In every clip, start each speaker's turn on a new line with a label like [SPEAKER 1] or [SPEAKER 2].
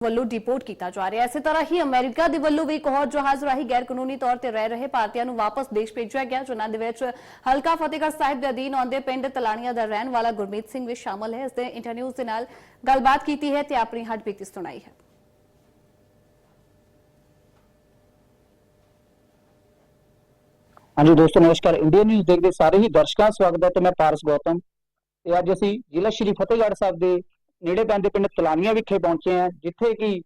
[SPEAKER 1] ਵੱਲੋਂ ਡਿਪੋਰਟ ਕੀਤਾ ਜਾ ਰਿਹਾ ਹੈ। ਇਸੇ ਤਰ੍ਹਾਂ ਹੀ ਅਮਰੀਕਾ ਦੇ ਵੱਲੋਂ ਵੀ ਇੱਕ ਹੋਰ ਜਹਾਜ਼ ਰਾਹੀਂ ਗੈਰ ਕਾਨੂੰਨੀ ਤੌਰ ਤੇ ਰਹਿ ਰਹੇ ਭਾਰਤੀਆਂ ਨੂੰ ਵਾਪਸ ਦੇਸ਼ ਭੇਜਿਆ ਗਿਆ, ਜਿਨ੍ਹਾਂ ਦੇ ਵਿੱਚ ਹਲਕਾ ਫਤਿਹਗੜ੍ਹ ਸਾਹਿਬ ਦੇ ਅਧੀਨ ਆਉਂਦੇ ਪਿੰਡ ਤਲਾਣੀਆਂ ਦਾ ਰਹਿਣ ਵਾਲਾ ਗੁਰਮੀਤ ਸਿੰਘ ਵੀ ਸ਼ਾਮਲ ਹੈ। ਇਸ ਦੇ ਇੰਟਰਨਿਊਜ਼ ਦੇ ਨਾਲ ਗੱਲਬਾਤ ਕੀਤੀ ਹੈ ਤੇ ਆਪਣੀ ਹੱਡਬੀਤੀ ਸੁਣਾਈ ਹੈ।
[SPEAKER 2] ਹਾਂਜੀ ਦੋਸਤੋ, ਨਮਸਕਾਰ। ਇੰਡੀਅਨ ਨਿਊਜ਼ ਦੇਖਦੇ ਸਾਰੇ ਹੀ ਦਰਸ਼ਕਾਂ ਦਾ ਸਵਾਗਤ ਹੈ ਤੇ ਮੈਂ ਪਾਰਸ ਗੌਤਮ। ਤੇ ਅੱਜ ਅਸੀਂ ਜ਼ਿਲ੍ਹਾ ਸ਼੍ਰੀ ਫਤਿਹਗੜ੍ਹ ਸਾਹਿਬ ਦੇ ਨੇੜੇ ਪੈਂਦੇ ਪਿੰਡ ਤਲਾਨੀਆਂ ਵਿਖੇ ਪਹੁੰਚੇ ਹਾਂ ਜਿੱਥੇ ਕਿ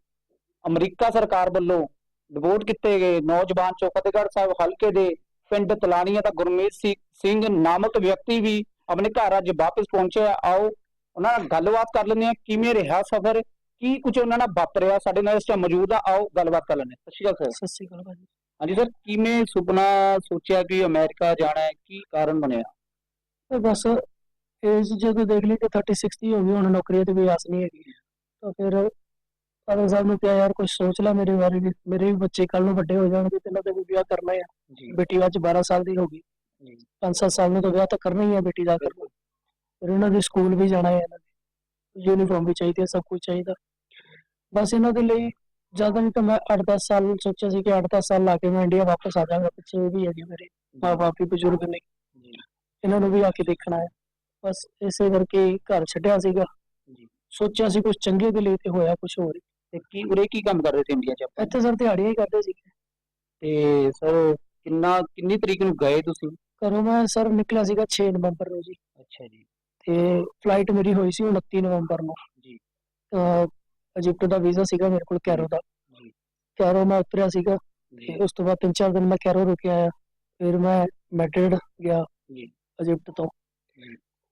[SPEAKER 2] ਅਮਰੀਕਾ ਸਰਕਾਰ ਵੱਲੋਂ ਡਿਪੋਰਟ ਕੀਤੇ ਗਏ ਨੌਜਵਾਨ ਚੋਂ ਫਤਿਹਗੜ੍ਹ ਸਾਹਿਬ ਹਲਕੇ ਦੇ ਪਿੰਡ ਤਲਾਨੀਆਂ ਦਾ ਗੁਰਮੀਤ ਸਿੰਘ ਨਾਮਕ ਵਿਅਕਤੀ ਵੀ ਆਪਣੇ ਘਰ ਅੱਜ ਵਾਪਸ ਪਹੁੰਚਿਆ ਆਓ ਉਹਨਾਂ ਨਾਲ ਗੱਲਬਾਤ ਕਰ ਲੈਂਦੇ ਹਾਂ। ਕਿਵੇਂ ਰਿਹਾ ਸਫ਼ਰ? ਕੀ ਕੁਝ ਉਹਨਾਂ ਨਾਲ ਵਾਪਰਿਆ? ਸਾਡੇ ਨਾਲ ਇਸ ਟਾਈਮ ਮੌਜੂਦ ਆ। ਆਓ ਗੱਲਬਾਤ ਕਰ ਲੈਂਦੇ ਸਤਿ ਸ਼੍ਰੀ ਅਕਾਲ ਸਰ।
[SPEAKER 3] ਸਤਿ ਸ਼੍ਰੀ ਅਕਾਲ ਭਾਜੀ।
[SPEAKER 2] ਹਾਂਜੀ ਸਰ ਕਿਵੇਂ ਸੁਪਨਾ ਸੋਚਿਆ ਕਿ ਅਮਰੀਕਾ ਜਾਣਾ ਹੈ? ਕੀ ਕਾਰਨ ਬਣਿਆ?
[SPEAKER 3] ਬਸ ਏਜ ਜਦੋਂ ਦੇਖ ਲਈ ਕਿ 30 60 ਹੋ ਗਈ ਹੁਣ ਨੌਕਰੀ ਤੇ ਕੋਈ ਆਸ ਨਹੀਂ ਹੈਗੀ। ਤਾਂ ਫਿਰ ਫਾਦਰ ਸਾਹਿਬ ਨੂੰ ਕਿਹਾ ਯਾਰ ਕੁਝ ਸੋਚ ਲੈ ਮੇਰੇ ਬਾਰੇ ਵੀ। ਮੇਰੇ ਵੀ ਬੱਚੇ ਕੱਲ ਨੂੰ ਵੱਡੇ ਹੋ ਜਾਣਗੇ ਤੇ ਇਹਨਾਂ ਦੇ ਵੀ ਵਿਆਹ ਕਰਨਾ ਹੈ
[SPEAKER 2] ਜੀ।
[SPEAKER 3] ਬੇਟੀ ਅੱਜ 12 ਸਾਲ ਦੀ ਹੋ ਗਈ।
[SPEAKER 2] ਜੀ।
[SPEAKER 3] 5-7 ਸਾਲ ਨੂੰ ਤਾਂ ਵਿਆਹ ਤਾਂ ਕਰਨਾ ਹੀ ਹੈ ਬੇਟੀ ਦਾ। ਕਰਨਾ ਫਿਰ ਇਹਨਾਂ ਦੇ ਸਕੂਲ ਵੀ ਜਾਣਾ ਹੈ ਇਹਨਾਂ ਦੇ ਯੂਨੀਫਾਰਮ ਵੀ ਚਾਹੀਦੀ ਹੈ ਸਭ ਕੁਝ ਚਾਹੀਦਾ। ਬਸ ਇਹਨਾਂ ਦੇ ਲਈ ਜ਼ਿਆਦਾ ਨਹੀਂ ਤਾਂ ਮੈਂ 8-10 ਸਾਲ ਸੋਚਿਆ ਸੀ ਕਿ 8-10 ਸਾਲ ਲਾ ਕੇ ਮੈਂ ਇੰਡੀਆ ਵਾਪਸ ਆ ਜਾਵਾਂਗਾ ਪਿੱਛੇ ਵੀ ਹੈਗੇ ਮੇਰੇ ਮਾਂ-ਬਾਪ ਵੀ ਬਜ਼ੁਰਗ ਨੇ।
[SPEAKER 2] ਜੀ।
[SPEAKER 3] ਇਹਨਾਂ ਨੂੰ ਵੀ ਆ ਕੇ ਦੇਖਣਾ ਹੈ। ਬਸ ਇਸੇ ਕਰਕੇ ਘਰ ਛੱਡਿਆ ਸੀਗਾ।
[SPEAKER 2] ਜੀ।
[SPEAKER 3] ਸੋਚਿਆ ਸੀ ਕੁਝ ਚੰਗੇ ਦੇ ਲਈ ਤੇ ਹੋਇਆ ਕੁਝ ਹੋਰ।
[SPEAKER 2] ਤੇ ਕੀ ਉਰੇ ਕੀ ਕੰਮ ਕਰਦੇ ਸੀ ਇੰਡੀਆ 'ਚ ਆਪਾਂ?
[SPEAKER 3] ਇੱਥੇ ਸਰ ਦਿਹਾੜੀਆਂ ਹੀ ਕਰਦੇ ਸੀ
[SPEAKER 2] ਤੇ ਸਰ ਕਿੰਨਾ ਕਿੰਨੀ ਤਰੀਕ ਨੂੰ ਗਏ ਤੁਸੀਂ?
[SPEAKER 3] ਘਰੋਂ ਮੈਂ ਸਰ ਨਿਕਲਿਆ ਸੀਗਾ 6 ਨਵੰਬਰ ਨੂੰ ਜੀ।
[SPEAKER 2] ਅੱਛਾ ਜੀ।
[SPEAKER 3] ਤੇ ਫਲਾਈਟ ਮੇਰੀ ਹੋਈ ਸੀ 29 ਨਵੰਬਰ ਨੂੰ।
[SPEAKER 2] ਜੀ।
[SPEAKER 3] ਤਾਂ ਇਜਿਪਟ ਦਾ ਵੀਜ਼ਾ ਸੀਗਾ ਮੇਰੇ ਕੋਲ ਕੈਰੋ ਦਾ।
[SPEAKER 2] ਜੀ।
[SPEAKER 3] ਕੈਰੋ ਮੈਂ ਉਤਰਿਆ ਸੀਗਾ। ਤੇ ਉਸ ਤੋਂ ਬਾਅਦ ਤਿੰਨ ਚਾਰ ਦਿਨ ਮੈਂ ਕੈਰੋ ਰੁਕਿਆ ਆਇਆ ਫਿਰ ਮੈਂ ਮੈਡਰਿਡ ਗਿਆ
[SPEAKER 2] ਜੀ।
[SPEAKER 3] ਇਜਿਪਟ ਤੋਂ।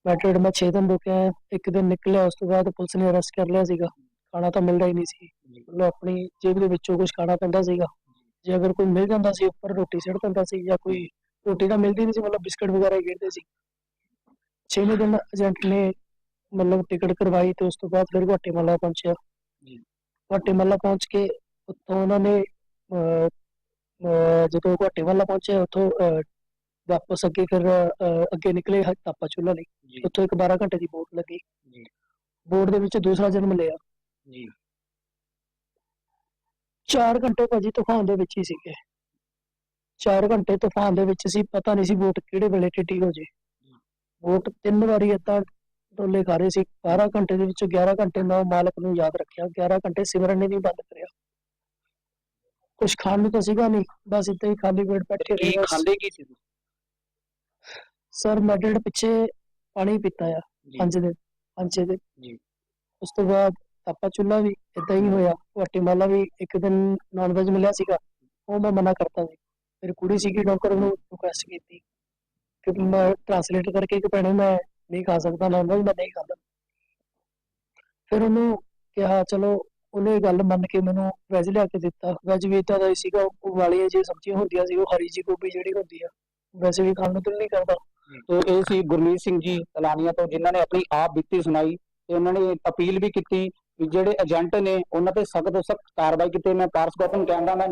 [SPEAKER 2] ਜੀ।
[SPEAKER 3] ਮੈਡਰਿਡ ਮੈਂ 6 ਦਿਨ ਰੁਕਿਆ ਇੱਕ ਦਿਨ ਨਿਕਲਿਆ ਉਸ ਤੋਂ ਬਾਅਦ ਪੁਲਿਸ ਨੇ ਅਰੈਸਟ ਕਰ ਲਿਆ ਸੀਗਾ ਖਾਣਾ ਤਾਂ ਮਿਲਦਾ ਹੀ ਨਹੀਂ ਸੀ ਮਤਲਬ ਆਪਣੀ ਜੇਬ ਦੇ ਵਿੱਚੋਂ ਕੁਝ ਖਾਣਾ ਪੈਂਦਾ ਸੀਗਾ ਜੇ ਅਗਰ ਕੋਈ ਮਿਲ ਜਾਂਦਾ ਸੀ ਉੱਪਰ ਰੋਟੀ ਸਿੱਟ ਦਿੰਦਾ ਸੀ ਜਾਂ ਕੋਈ ਰੋਟੀ ਤਾਂ ਮਿਲਦੀ ਨਹੀਂ ਸੀ ਮਤਲਬ ਬਿਸਕਟ ਵਗੈਰਾ ਹੀ ਗਿਰਦੇ ਸੀ ਛੇਵੇਂ ਦਿਨ ਏਜੰਟ ਨੇ ਮਤਲਬ ਟਿਕਟ ਕਰਵਾਈ ਤੇ ਉਸ ਤੋਂ ਬਾਅਦ ਫਿਰ ਗੁਆਟੇਮਾਲਾ ਪਹੁੰਚਿਆ
[SPEAKER 2] ਜੀ।
[SPEAKER 3] ਗੁਆਟੇਮਾਲਾ ਪਹੁੰਚ ਕੇ ਉੱਥੋਂ ਉਹਨਾਂ ਨੇ ਜਦੋਂ ਗੁਆਟੇਮਾਲਾ ਪਹੁੰਚੇ ਉੱਥੋਂ ਵਾਪਸ ਅੱਗੇ ਫਿਰ ਅਹ, ਅੱਗੇ ਨਿਕਲੇ ਹ- ਚੁੱਲਾ ਲਈ।
[SPEAKER 2] ਜੀ।
[SPEAKER 3] ਉੱਥੋਂ ਇੱਕ 12 ਘੰਟੇ ਦੀ ਬੋਟ ਲੱਗੀ।
[SPEAKER 2] ਜੀ।
[SPEAKER 3] ਬੋਟ ਦੇ ਵਿੱਚ ਦੂਸਰਾ ਜਨਮ ਲਿਆ।
[SPEAKER 2] ਜੀ।
[SPEAKER 3] 4 ਘੰਟੇ ਭਾਜੀ ਤੂਫਾਨ ਦੇ ਵਿੱਚ ਹੀ ਸੀਗੇ। 4 ਘੰਟੇ ਤੂਫਾਨ ਦੇ ਵਿੱਚ ਸੀ ਪਤਾ ਨਹੀਂ ਸੀ ਬੋਟ ਕਿਹੜੇ ਵੇਲੇ ਟਿੱਟੀ ਹੋ ਜੇ। ਬੋਟ ਤਿੰਨ ਵਾਰੀ ਏਦਾਂ ਡੋਲੇ ਖਾ ਰਹੇ ਸੀ। 12 ਘੰਟੇ ਦੇ ਵਿੱਚੋਂ 11 ਘੰਟੇ ਮੈਂ ਉਹ ਮਾਲਕ ਨੂੰ ਯਾਦ ਰੱਖਿਆ। 11 ਘੰਟੇ ਸਿਮਰਨ ਨੇ ਵੀ ਬੰਦ ਕਰਿਆ। ਕੁਝ ਖਾਣ ਨੂੰ ਤਾਂ ਸੀਗਾ ਨਹੀਂ। ਬਸ ਇੱਦਾਂ ਹੀ ਖਾਲੀ ਪੇਟ ਬੈਠੇ
[SPEAKER 2] ਕੀ
[SPEAKER 3] ਰਹੇ। ਬਸ।
[SPEAKER 2] ਖਾਂਦੇ ਕੀ ਸੀ? ਤੁਸੀਂ?
[SPEAKER 3] ਸਰ ਮੈਡਰਿਡ ਪਿੱਛੇ ਪਾਣੀ ਪੀਤਾ ਆ
[SPEAKER 2] ਜੀ।
[SPEAKER 3] ਪੰਜ ਦਿਨ ਪੰਜ ਛੇ ਦਿਨ।
[SPEAKER 2] ਜੀ।
[SPEAKER 3] ਉਸ ਤੋਂ ਬਾਅਦ ਤਾਪਾ ਚੁੱਲਾ ਵੀ ਇਦਾਂ ਹੀ ਹੋਇਆ ਗੁਆਟੇਮਾਲਾ ਵੀ ਇੱਕ ਦਿਨ ਨਾਨ ਵੈਜ ਮਿਲਿਆ ਸੀਗਾ ਉਹ ਮੈਂ ਮਨਾ ਕਰਤਾ ਸੀ। ਫਿਰ ਕੁੜੀ ਸੀਗੀ ਡਾਕਟਰ ਨੂੰ ਰਿਕੁਐਸਟ ਕੀਤੀ ਕਿ ਮੈਂ ਟ੍ਰਾਂਸਲੇਟ ਕਰਕੇ ਕਿ ਭੈਣੇ ਮੈਂ ਨਹੀਂ ਖਾ ਸਕਦਾ ਨਾਨ ਵੈਜ ਮੈਂ ਨਹੀਂ ਖਾਂਦਾ। ਫਿਰ ਉਹਨੂੰ ਕਿਹਾ ਚਲੋ ਉਹਨੇ ਗੱਲ ਮੰਨ ਕੇ ਮੈਨੂੰ ਵੈਜ ਲਿਆ ਕੇ ਦਿੱਤਾ। ਵੈਜ ਵੀ ਏਦਾਂ ਦਾ ਹੀ ਸੀਗਾ ਉਹ ਵਾਲੀਆਂ ਜੀ ਸਬਜ਼ੀਆਂ ਹੁੰਦੀਆਂ ਸੀ ਉਹ ਹਰੀ ਜੀ ਗੋਭੀ ਜਿਹੜੀ ਹੁੰਦੀ ਆ ਵੈਸੇ ਵੀ ਖਾਣ ਨੂੰ ਦਿਲ ਨਹੀਂ ਕਰਦਾ।
[SPEAKER 2] ਤੇ ਇਹ ਸੀ ਗੁਰਮੀਤ ਸਿੰਘ ਜੀ ਤਲਾਨੀਆਂ ਤੋਂ, ਜਿਨ੍ਹਾਂ ਨੇ ਆਪਣੀ ਆਪ ਬੀਤੀ ਸੁਣਾਈ ਤੇ ਉਹਨਾਂ ਨੇ ਅਪੀਲ ਵੀ ਕੀਤੀ ਕਿ ਜਿਹੜੇ ਏਜੰਟ ਨੇ, ਉਹਨਾਂ ਤੇ ਸਖਤ ਤੋਂ ਸਖਤ ਕਾਰਵਾਈ ਕੀਤੀ। ਮੈਂ ਪਾਰਸ ਗੌਤਮ ਕਹਿੰਦਾ, ਮੈਂ